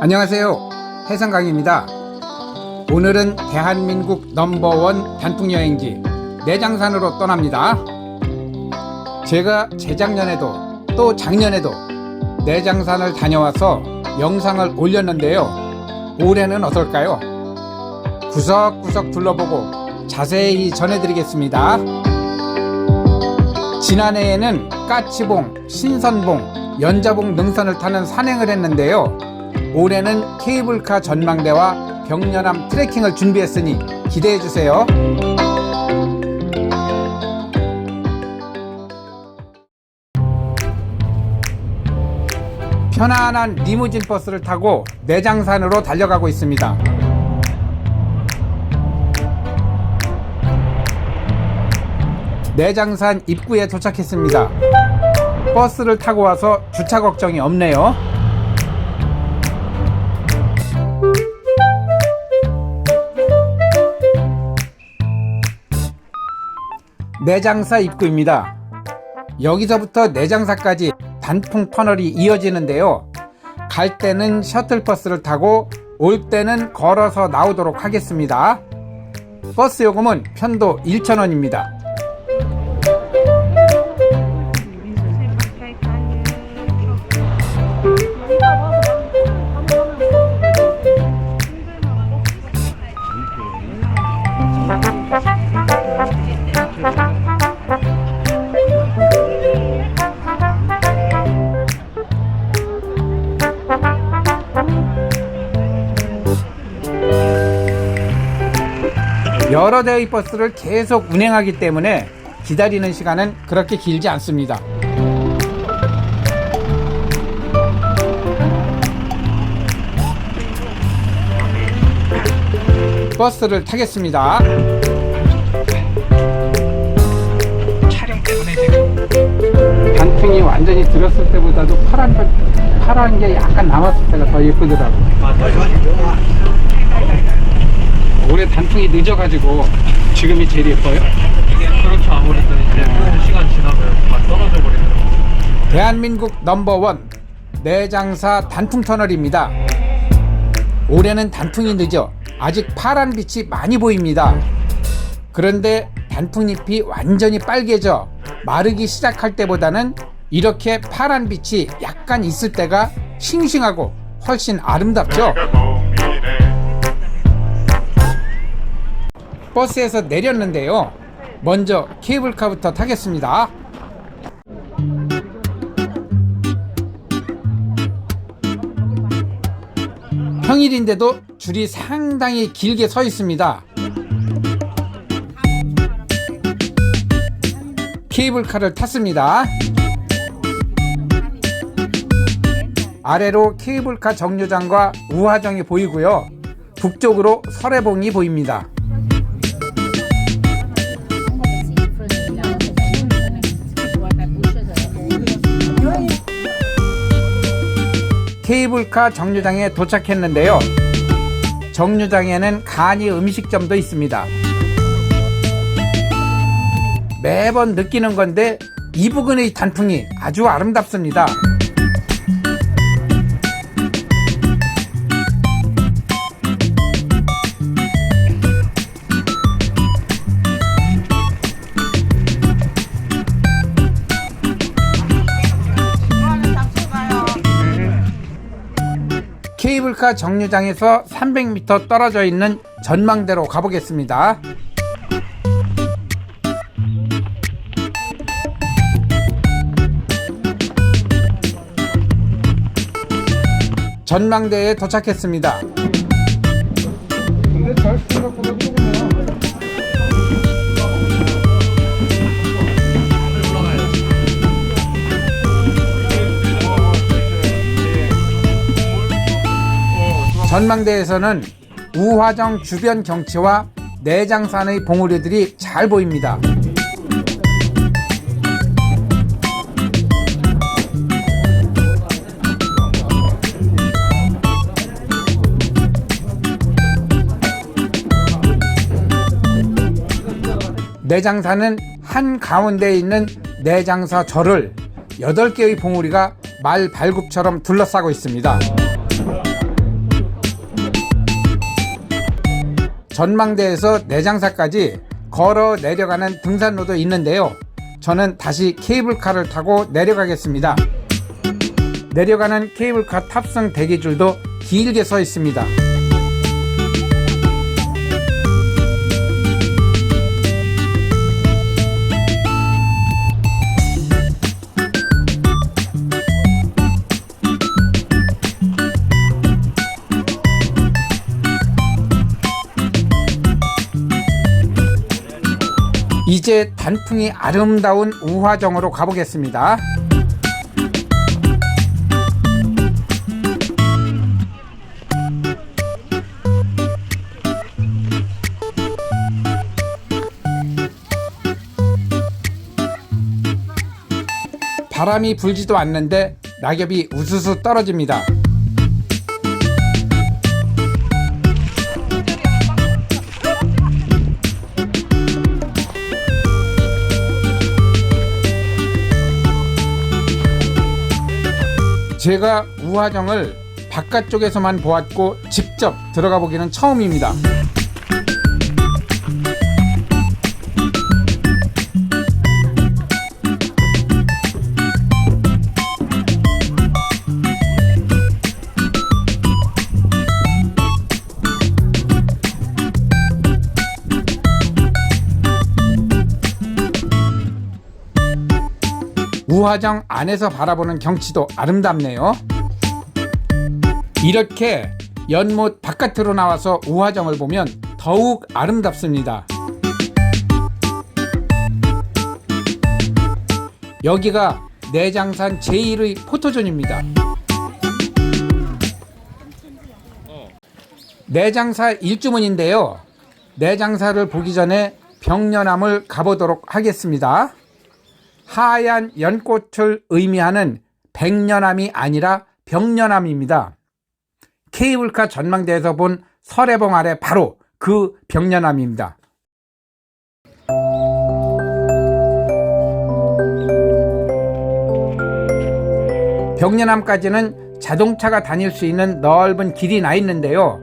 안녕하세요. 해상강입니다. 오늘은 대한민국 넘버원 단풍 여행지 내장산으로 떠납니다. 제가 재작년에도 또 작년에도 내장산을 다녀와서 영상을 올렸는데요. 올해는 어떨까요? 구석구석 둘러보고 자세히 전해드리겠습니다. 지난해에는 까치봉, 신선봉, 연자봉 능선을 타는 산행을 했는데요. 올해는 케이블카 전망대와 벽련암 트레킹을 준비했으니 기대해 주세요. 편안한 리무진 버스를 타고 내장산으로 달려가고 있습니다. 내장산 입구에 도착했습니다. 버스를 타고 와서 주차 걱정이 없네요. 내장사 입구입니다. 여기서부터 내장사까지 단풍 터널이 이어지는데요. 갈 때는 셔틀버스를 타고 올 때는 걸어서 나오도록 하겠습니다. 버스 요금은 편도 1,000원입니다. 여러 대의 버스를 계속 운행하기 때문에 기다리는 시간은 그렇게 길지 않습니다. 버스를 타겠습니다. 단풍이 완전히 들었을 때보다도 파란 파란 게 약간 남았을 때가 더 예쁘더라고. 올 해 단풍이 늦어가지고 지금이 제일 예뻐요. 이게 그렇죠 아무래도 이제 좀 시간 지나면 다 떨어져 버리더라고요 대한민국 넘버원 내장사 단풍 터널입니다. 올해는 단풍이 늦어 아직 파란 빛이 많이 보입니다. 그런데 단풍잎이 완전히 빨개져 마르기 시작할 때보다는 이렇게 파란 빛이 약간 있을 때가 싱싱하고 훨씬 아름답죠. 버스에서 내렸는데요. 먼저 케이블카부터 타겠습니다. 평일인데도 줄이 상당히 길게 서 있습니다. 케이블카를 탔습니다. 아래로 케이블카 정류장과 우화정이 보이고요. 북쪽으로 설해봉이 보입니다. 케이블카 정류장에 도착했는데요. 정류장에는 간이 음식점도 있습니다. 매번 느끼는 건데 이 부근의 단풍이 아주 아름답습니다. 케이블카 정류장에서 300m 떨어져 있는 전망대로 가보겠습니다. 전망대에 도착했습니다. 전망대에서는 우화정 주변 경치와 내장산의 봉우리들이 잘 보입니다. 내장산은 한 가운데 있는 내장사 절을 8개의 봉우리가 말 발굽처럼 둘러싸고 있습니다. 전망대에서 내장사까지 걸어 내려가는 등산로도 있는데요. 저는 다시 케이블카를 타고 내려가겠습니다. 내려가는 케이블카 탑승 대기줄도 길게 서 있습니다. 이제 단풍이 아름다운 우화정으로 가보겠습니다. 바람이 불지도 않는데 낙엽이 우수수 떨어집니다. 제가 우화정을 바깥쪽에서만 보았고 직접 들어가 보기는 처음입니다. 우화정 안에서 바라보는 경치도 아름답네요. 이렇게 연못 바깥으로 나와서 우화정을 보면 더욱 아름답습니다. 여기가 내장산 제1의 포토존입니다. 내장사 일주문인데요. 내장사를 보기 전에 병년암을 가보도록 하겠습니다. 하얀 연꽃을 의미하는 백년암이 아니라 병년암입니다. 케이블카 전망대에서 본 설해봉 아래 바로 그 병년암입니다. 병년암까지는 자동차가 다닐 수 있는 넓은 길이 나 있는데요.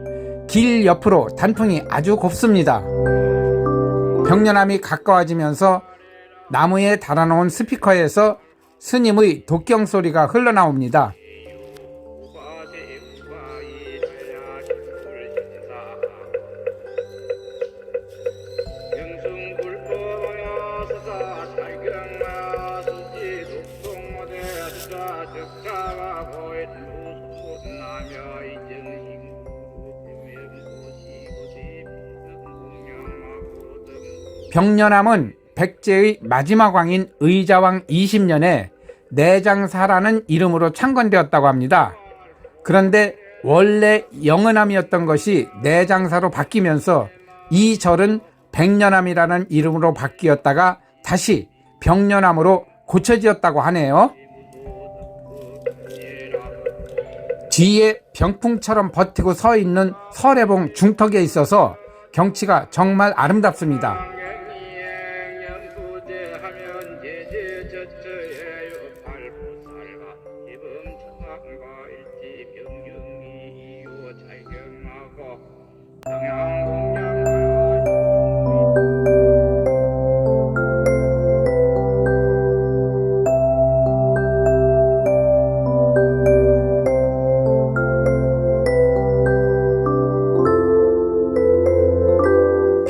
길 옆으로 단풍이 아주 곱습니다. 병년암이 가까워지면서 나무에 달아놓은 스피커에서 스님의 독경 소리가 흘러나옵니다. 병년암은 백제의 마지막 왕인 의자왕 20년에 내장사라는 이름으로 창건되었다고 합니다. 그런데 원래 영은암이었던 것이 내장사로 바뀌면서 이 절은 백년암이라는 이름으로 바뀌었다가 다시 병년암으로 고쳐지었다고 하네요. 뒤에 병풍처럼 버티고 서 있는 설해봉 중턱에 있어서 경치가 정말 아름답습니다.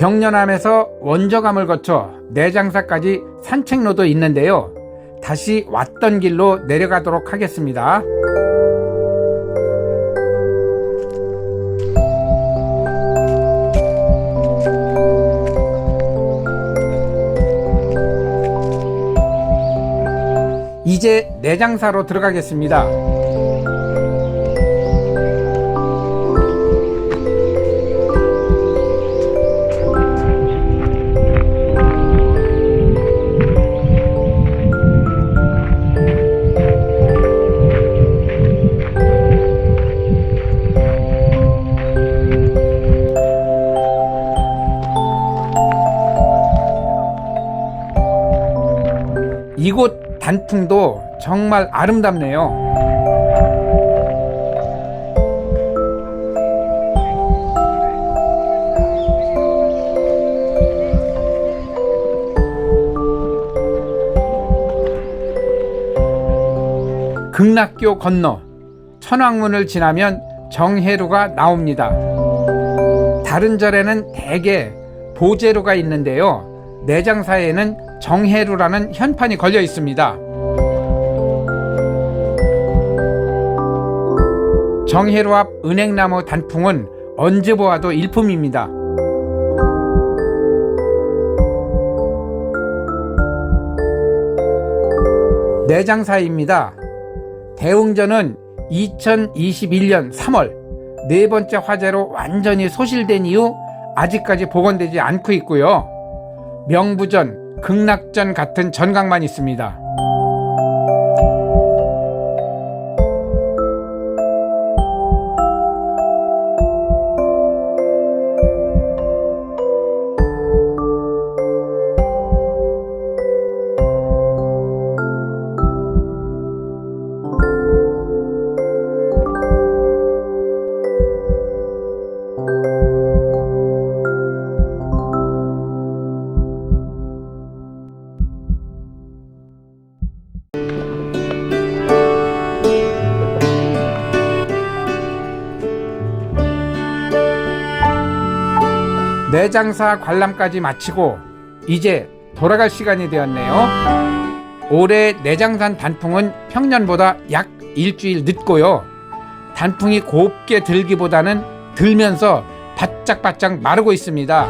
병년암에서 원저감을 거쳐 내장사까지 산책로도 있는데요. 다시 왔던 길로 내려가도록 하겠습니다. 이제 내장사로 들어가겠습니다. 단풍도 정말 아름답네요. 극락교 건너 천왕문을 지나면 정해루가 나옵니다. 다른 절에는 대개 보제루가 있는데요. 내장사에는 정해루라는 현판이 걸려 있습니다. 정해루 앞 은행나무 단풍은 언제 보아도 일품입니다. 내장사입니다. 대웅전은 2021년 3월 네 번째 화재로 완전히 소실된 이후 아직까지 복원되지 않고 있고요. 명부전, 극락전 같은 전각만 있습니다. 내장사 관람까지 마치고 이제 돌아갈 시간이 되었네요. 올해 내장산 단풍은 평년보다 약 일주일 늦고요. 단풍이 곱게 들기보다는 들면서 바짝바짝 마르고 있습니다.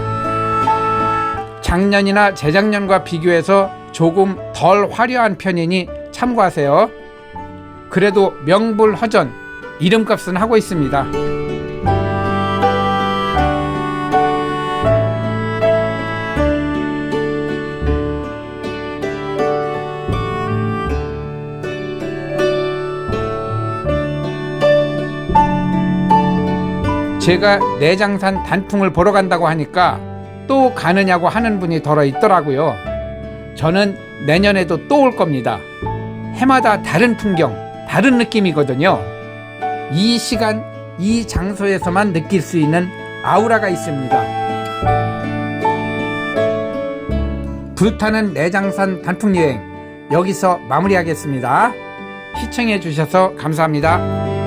작년이나 재작년과 비교해서 조금 덜 화려한 편이니 참고하세요. 그래도 명불허전 이름값은 하고 있습니다. 제가 내장산 단풍을 보러 간다고 하니까 또 가느냐고 하는 분이 덜어 있더라고요. 저는 내년에도 또 올 겁니다. 해마다 다른 풍경, 다른 느낌이거든요. 이 시간, 이 장소에서만 느낄 수 있는 아우라가 있습니다. 불타는 내장산 단풍 여행 여기서 마무리하겠습니다. 시청해 주셔서 감사합니다.